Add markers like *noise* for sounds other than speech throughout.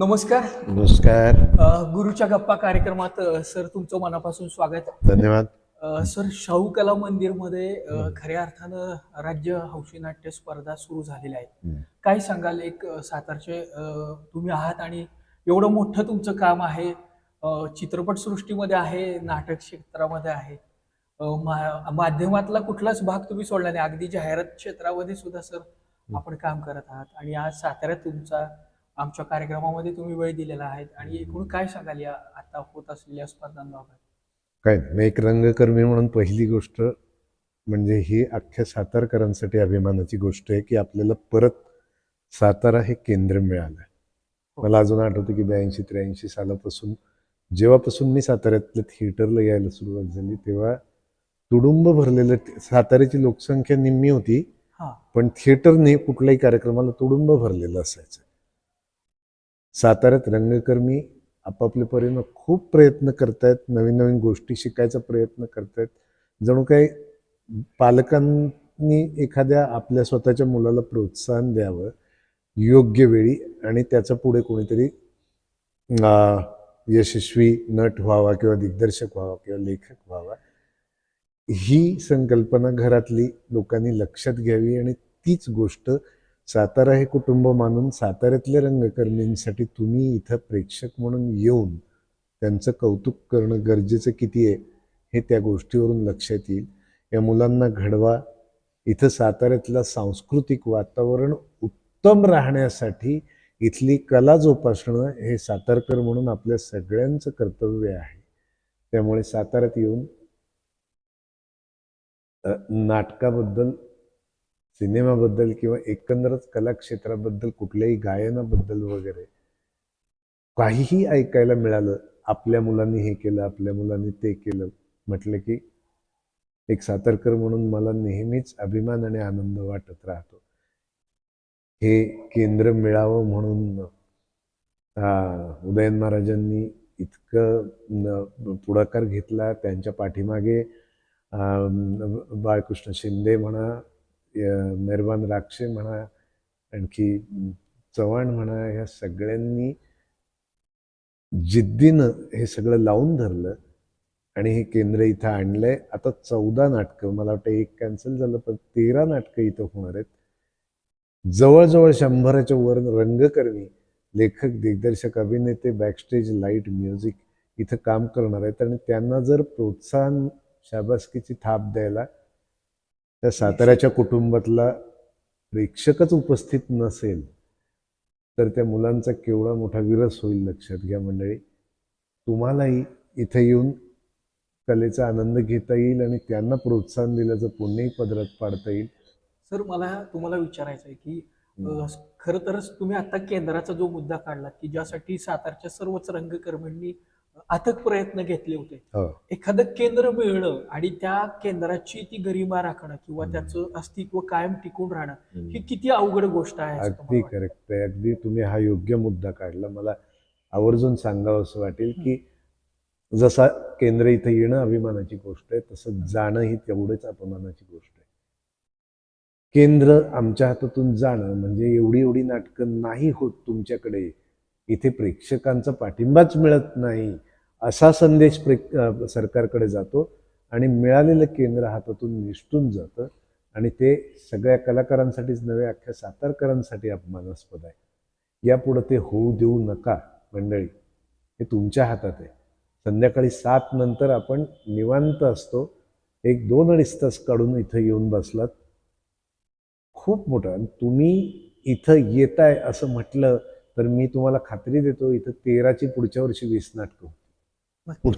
नमस्कार. नमस्कार. अ, गुरुच्या गप्पा कार्यक्रमात अ, सर तुमचं मनापासून स्वागत. धन्यवाद. अ, सर शाहू कला मंदिरमध्ये अ, खऱ्या अर्थानं राज्य हौशी नाट्य स्पर्धा सुरू झालेल्या आहेत. हम्म. काय सांगाल एक अ, सातारचे अ, तुम्ही आहात आणि एवढं मोठं तुमचं काम आहे अ, चित्रपट सृष्टीमध्ये आहे नाटक क्षेत्रामध्ये आहे. अ, मा- माध्यमातला कुठलाच भाग तुम्ही सोडला नाही. अगदी जाहिरात क्षेत्रामध्ये सुद्धा सर आपण काम करत आहात. आणि आज साताऱ्यात तुमचा आमच्या कार्यक्रमामध्ये तुम्ही वेळ दिलेला आहे आणि एकूण काय सांगाल या आता होत असलेल्या स्पर्धांबाबत काय मी एक रंगकर्मी म्हणून पहिली गोष्ट म्हणजे ही अख्ख्या सातारकरांसाठी अभिमानाची गोष्ट आहे की आपल्याला परत सातारा हे केंद्र मिळालं मला अजून आठवतं की ब्याऐंशी त्र्याऐंशी सालापासून जेव्हापासून मी साताऱ्यातल्या थिएटरला यायला सुरुवात झाली तेव्हा तुडुंब भरलेलं साताऱ्याची लोकसंख्या निम्मी होती. हा. पण थिएटरने कुठल्याही कार्यक्रमाला तुडुंब भरलेलं असायचं. साताऱ्यात रंगकर्मी आपापल्या परीनं खूप प्रयत्न करतायत नवीन नवीन गोष्टी शिकायचा प्रयत्न करतायत. जणू काही पालकांनी एखाद्या आपल्या स्वतःच्या मुलाला प्रोत्साहन द्यावं योग्य वेळी आणि त्याचा पुढे कोणीतरी यशस्वी नट व्हावा किंवा दिग्दर्शक व्हावा किंवा लेखक व्हावा ही संकल्पना घरातली लोकांनी लक्षात घ्यावी आणि तीच गोष्ट सातारा हे कुटुंब मानून साताऱ्यातल्या रंगकर्मींसाठी तुम्ही इथं प्रेक्षक म्हणून येऊन त्यांचं कौतुक करणं गरजेचं किती आहे हे त्या गोष्टीवरून लक्षात येईल. या मुलांना घडवा. इथं साताऱ्यातलं सांस्कृतिक वातावरण उत्तम राहण्यासाठी इथली कला जोपासणं हे सातारकर म्हणून आपल्या सगळ्यांचं कर्तव्य आहे. त्यामुळे साताऱ्यात येऊन नाटकाबद्दल सिनेमाबद्दल किंवा एकंदरच कलाक्षेत्राबद्दल कुठल्याही गायनाबद्दल वगैरे काहीही ऐकायला मिळालं आपल्या मुलांनी हे केलं आपल्या मुलांनी ते केलं म्हटलं की एक सातारकर म्हणून मला नेहमीच अभिमान आणि आनंद वाटत राहतो. हे केंद्र मिळावं म्हणून उदयन महाराजांनी इतकं पुढाकार घेतला त्यांच्या पाठीमागे बाळकृष्ण शिंदे म्हणा मेहरबान राक्षे म्हणा आणखी चव्हाण म्हणा ह्या सगळ्यांनी जिद्दीनं हे सगळं लावून धरलं आणि हे केंद्र इथं आणलंय. आता चौदा नाटकं मला वाटतं एक कॅन्सल झालं पण तेरा नाटकं इथं होणार आहेत. जवळजवळ शंभराच्या वर रंगकर्मी लेखक दिग्दर्शक अभिनेते बॅकस्टेज लाइट म्युझिक इथं काम करणार आहेत. आणि त्यांना जर प्रोत्साहन शाबासकीची थाप द्यायला त्या साताऱ्याच्या कुटुंबातला प्रेक्षकच उपस्थित नसेल तर त्या मुलांचा केवढा मोठा विरस होईल लक्षात घ्या मंडळी. तुम्हालाही इथे येऊन कलेचा आनंद घेता येईल आणि त्यांना प्रोत्साहन दिल्याचं पुण्यही पदरात पाडता येईल. सर मला तुम्हाला विचारायचं आहे की खरं तर तुम्ही आता केंद्राचा जो मुद्दा काढला की ज्यासाठी सातारच्या सर्वच रंगकर्मींनी अथक प्रयत्न घेतले होते. हो. एखादं केंद्र मिळणं आणि त्या केंद्राची ती गरिमा राखणं किंवा. त्याचं अस्तित्व कायम टिकून राहणं ही किती अवघड गोष्ट आहे अगदी? करेक्ट आहे. अगदी तुम्ही हा योग्य मुद्दा काढला. मला आवर्जून सांगावं असं वाटेल की जसा केंद्र इथं येणं अभिमानाची गोष्ट आहे तसं जाणं ही तेवढेच अपमानाची गोष्ट आहे. केंद्र आमच्या हातातून जाणं म्हणजे एवढी एवढी नाटकं नाही होत तुमच्याकडे. इथे प्रेक्षकांचा पाठिंबाच मिळत नाही. असा संदेश प्रे सरकारकडे जातो आणि मिळालेलं केंद्र हातातून निष्ठून जातं आणि ते सगळ्या कलाकारांसाठीच नव्हे अख्ख्या सातारकरांसाठी अपमानास्पद आहे. यापुढं ते होऊ देऊ नका मंडळी. हे तुमच्या हातात आहे. संध्याकाळी सात नंतर आपण निवांत असतो. एक दोन अडीच तास काढून इथं येऊन बसलात. खूप मोठं. आणि तुम्ही इथं येताय असं म्हटलं तर मी तुम्हाला खात्री देतो इथं तेराची पुढच्या वर्षी वीस नाटकं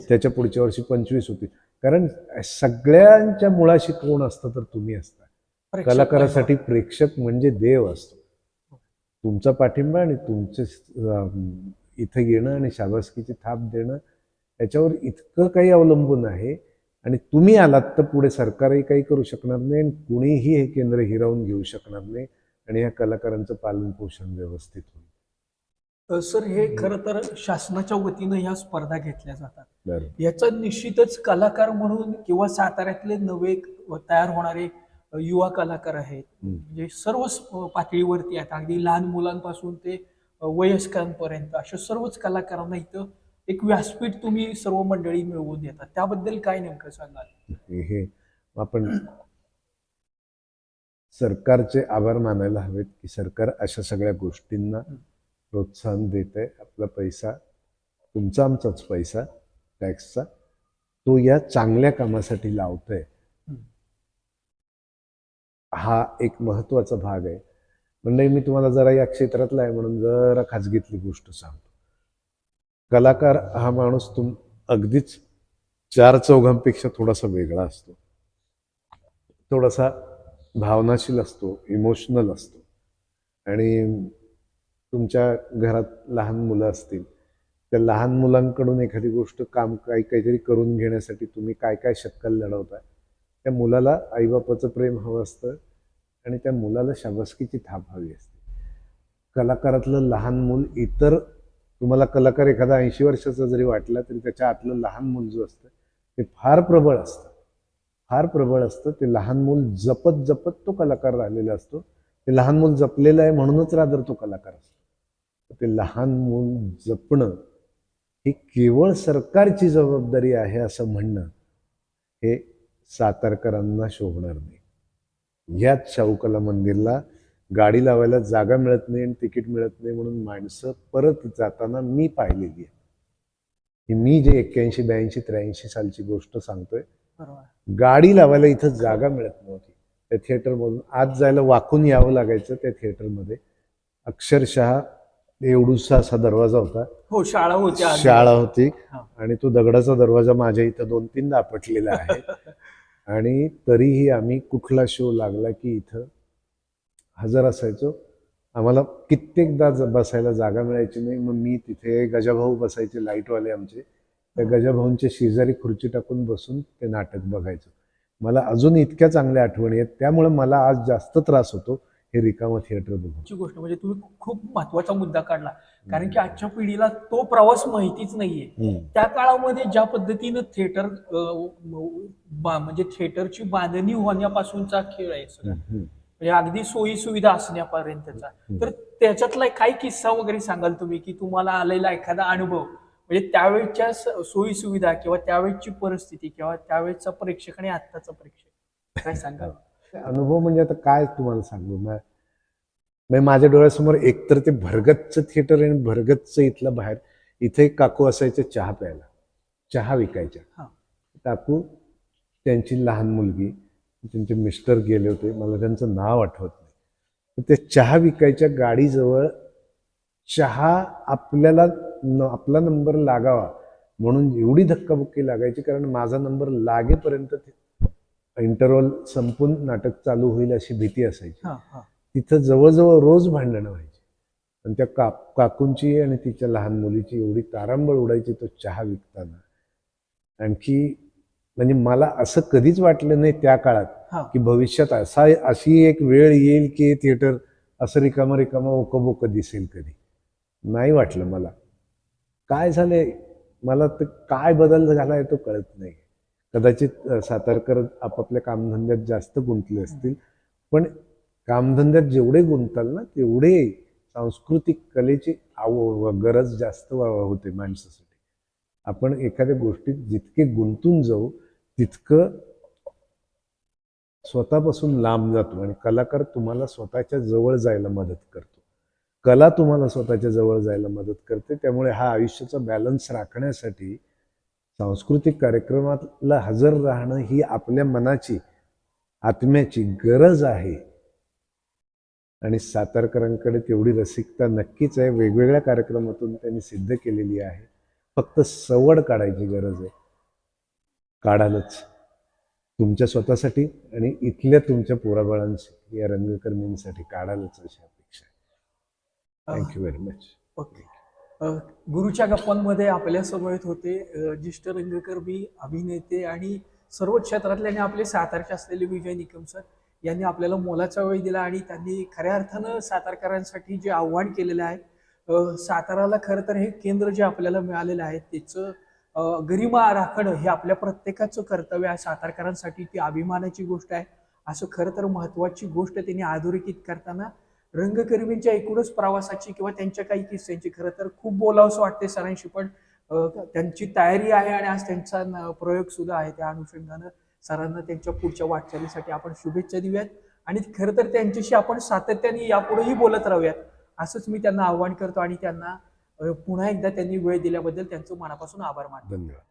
त्याच्या पुढच्या वर्षी पंचवीस होतील कारण सगळ्यांच्या मुळाशी कोण असतं तर तुम्ही असता. कलाकारासाठी प्रेक्षक म्हणजे देव असतो. तुमचा पाठिंबा आणि तुमचे इथं येणं आणि शाबासकीची थाप देणं याच्यावर इतकं काही अवलंबून आहे आणि तुम्ही आलात तर पुढे सरकारही काही करू शकणार नाही आणि कुणीही हे केंद्र हिरावून घेऊ शकणार नाही आणि ह्या कलाकारांचं पालन पोषण व्यवस्थित होईल. सर हे खरं तर शासनाच्या वतीनं ह्या स्पर्धा घेतल्या जातात. याचा निश्चितच कलाकार म्हणून किंवा साताऱ्यातले नवे तयार होणारे युवा कलाकार आहेत. म्हणजे सर्व पातळीवरती आहेत. अगदी लहान मुलांपासून ते वयस्करांपर्यंत अशा सर्वच कलाकारांना इथं एक व्यासपीठ तुम्ही सर्व मंडळी मिळवून देतात त्याबद्दल काय नेमकं सांगाल? हे आपण सरकारचे आभार मानायला हवेत की सरकार अशा सगळ्या गोष्टींना प्रोत्साहन देत आहे आपला पैसा तुमचा आमचाच पैसा टॅक्सचा तो या चांगल्या कामासाठी लावतोय. हा एक महत्त्वाचा भाग आहे. म्हणजे मी तुम्हाला जरा या क्षेत्रातला आहे म्हणून जरा खाजगीतली गोष्ट सांगतो. कलाकार हा माणूस तुम अगदीच चार चौघांपेक्षा थोडासा वेगळा असतो. थोडासा भावनाशील असतो इमोशनल असतो. आणि तुमच्या घरात लहान मुलं असतील त्या लहान मुलांकडून एखादी गोष्ट काम काही काहीतरी करून घेण्यासाठी तुम्ही काय काय शक्कल लढवताय? त्या मुलाला आईबापाचं प्रेम हवं असतं आणि त्या मुलाला शाबासकीची थाप हवी असते. कलाकारातलं लहान मूल इतर तुम्हाला कलाकार एखादा ऐंशी वर्षाचा जरी वाटला तरी त्याच्या आतलं लहान मूल जो असतं ते फार प्रबळ असतं. फार प्रबळ असतं. ते लहान मूल जपत जपत तो कलाकार राहिलेला असतो. ते लहान मूल जपलेलं आहे म्हणूनच रादर तो कलाकार असतो. ते लहान मूल जपणं ही केवळ सरकारची जबाबदारी आहे असं म्हणणं हे सातारकरांना शोभणार नाही. याच शाहू कला मंदिरला गाडी लावायला जागा मिळत नाही आणि तिकीट मिळत नाही म्हणून माणसं परत जाताना मी पाहिलेली आहे. ही मी जे एक्क्याऐंशी ब्याऐंशी त्र्याऐंशी सालची गोष्ट सांगतोय गाडी लावायला इथं जागा मिळत नव्हती. त्या थिएटरमधून आज जायला वाकून यावं लागायचं त्या थिएटरमध्ये अक्षरशः एवढूसा असा दरवाजा होता. हो शाळा आधी. शाळा होती. आणि तो दगडाचा दरवाजा माझ्या इथं दोन तीनदा आपटलेला आहे. *laughs* आणि तरीही आम्ही कुठला शो लागला की इथं हजर असायचो. आम्हाला कित्येकदा बसायला जागा मिळायची नाही. मग मी तिथे गजाभाऊ बसायचे लाईटवाले आमचे. त्या गजाभाऊंच्या शेजारी खुर्ची टाकून बसून ते नाटक बघायचो. मला अजून इतक्या चांगल्या आठवणी आहेत. त्यामुळे मला आज जास्त त्रास होतो. हे रिकामं थिएटर बघून. ची गोष्ट म्हणजे तुम्ही खूप महत्त्वाचा मुद्दा काढला. कारण की आजच्या पिढीला तो प्रवास माहितीच नाहीये. त्या काळामध्ये ज्या पद्धतीनं थिएटर म्हणजे थिएटरची बांधणी होण्यापासूनचा खेळ आहे. म्हणजे अगदी सोयी सुविधा असण्यापर्यंतचा तर त्याच्यातला काही किस्सा वगैरे सांगाल तुम्ही की तुम्हाला आलेला एखादा अनुभव म्हणजे त्यावेळच्या सोयी सुविधा किंवा त्यावेळची परिस्थिती किंवा त्यावेळचा प्रेक्षक आणि आत्ताचा प्रेक्षक काय सांगाल? अनुभव म्हणजे आता काय तुम्हाला सांगू? मा- म्हणजे माझ्या डोळ्यासमोर एकतर ते भरगतचं थिएटर आणि भरगतचं इथलं बाहेर इथे काकू असायचे चहा प्यायला. चहा विकायच्या. हा. काकू त्यांची लहान मुलगी त्यांचे मिस्टर गेले होते. मला त्यांचं नाव आठवत नाही. त्या चहा विकायच्या गाडीजवळ चहा आपल्याला न- आपला नंबर लागावा म्हणून एवढी धक्काबुक्की लागायची कारण माझा नंबर लागेपर्यंत ते इंटरव्हल संपून नाटक चालू होईल अशी भीती असायची. तिथं जवळजवळ रोज भांडणं व्हायची. आणि त्या का काकूंची आणि तिच्या लहान मुलीची एवढी तारांबळ उडायची तो चहा विकताना. आणखी म्हणजे मला असं कधीच वाटलं नाही त्या काळात की भविष्यात असा अशी एक वेळ येईल की थिएटर असं रिकामं रिकामं ओकबोकं दिसेल कधी. नाही वाटलं मला. काय झालंय? मला तर काय बदल झालाय तो कळत नाही. कदाचित सातारकर आपापल्या कामधंद्यात जास्त गुंतले असतील. पण कामधंद्यात जेवढे गुंताल ना तेवढे सांस्कृतिक कलेची आव गरज जास्त वा- होते माणसासाठी. आपण एखाद्या गोष्टीत जितके गुंतून जाऊ तितकं स्वतःपासून लांब जातो आणि कलाकार तुम्हाला स्वतःच्या जवळ जायला मदत करतो. कला तुम्हाला स्वतःच्या जवळ जायला मदत करते त्यामुळे हा आयुष्याचा बॅलन्स राखण्यासाठी सांस्कृतिक कार्यक्रमाला हजर राहणं ही आपल्या मनाची आत्म्याची गरज आहे. आणि सातारकरांकडे तेवढी रसिकता नक्कीच आहे. वेगवेगळ्या कार्यक्रमातून त्यांनी सिद्ध केलेली आहे. फक्त सवड काढायची गरज आहे. काढालच. तुमच्या स्वतःसाठी आणि इथल्या तुमच्या पोराबाळांसाठी या रंगकर्मींसाठी काढालच अशी अपेक्षा आहे. Thank you very much okay. गुरुच्या गप्पांमध्ये आपल्या समवेत होते. ज्येष्ठ रंगकर्मी अभिनेते आणि सर्व क्षेत्रातले आणि आपले सातारचे असलेले विजय निकम सर यांनी आपल्याला मोलाचा वेळ दिला आणि त्यांनी खऱ्या अर्थानं सातारकरांसाठी जे आव्हान केलेलं आहे साताराला खरं तर हे केंद्र जे आपल्याला मिळालेलं आहे त्याचं गरिमा राखणं हे आपल्या प्रत्येकाचं कर्तव्य आहे. सातारकरांसाठी ती अभिमानाची गोष्ट आहे. असं खरं तर महत्त्वाची गोष्ट त्यांनी अधोरेखित करताना रंगकर्मींच्या एकूणच प्रवासाची किंवा त्यांच्या काही किस्स्यांची. खरं तर खूप बोलावंसं वाटते सरांशी पण त्यांची तयारी आहे आणि आज त्यांचा प्रयोग सुद्धा आहे. त्या अनुषंगानं सरांना त्यांच्या पुढच्या वाटचालीसाठी आपण शुभेच्छा देऊयात. आणि खरं तर त्यांच्याशी आपण सातत्याने यापुढेही बोलत राहूयात असंच मी त्यांना आव्हान करतो आणि त्यांना पुन्हा एकदा त्यांनी वेळ दिल्याबद्दल त्यांचं मनापासून आभार मानतो. धन्यवाद.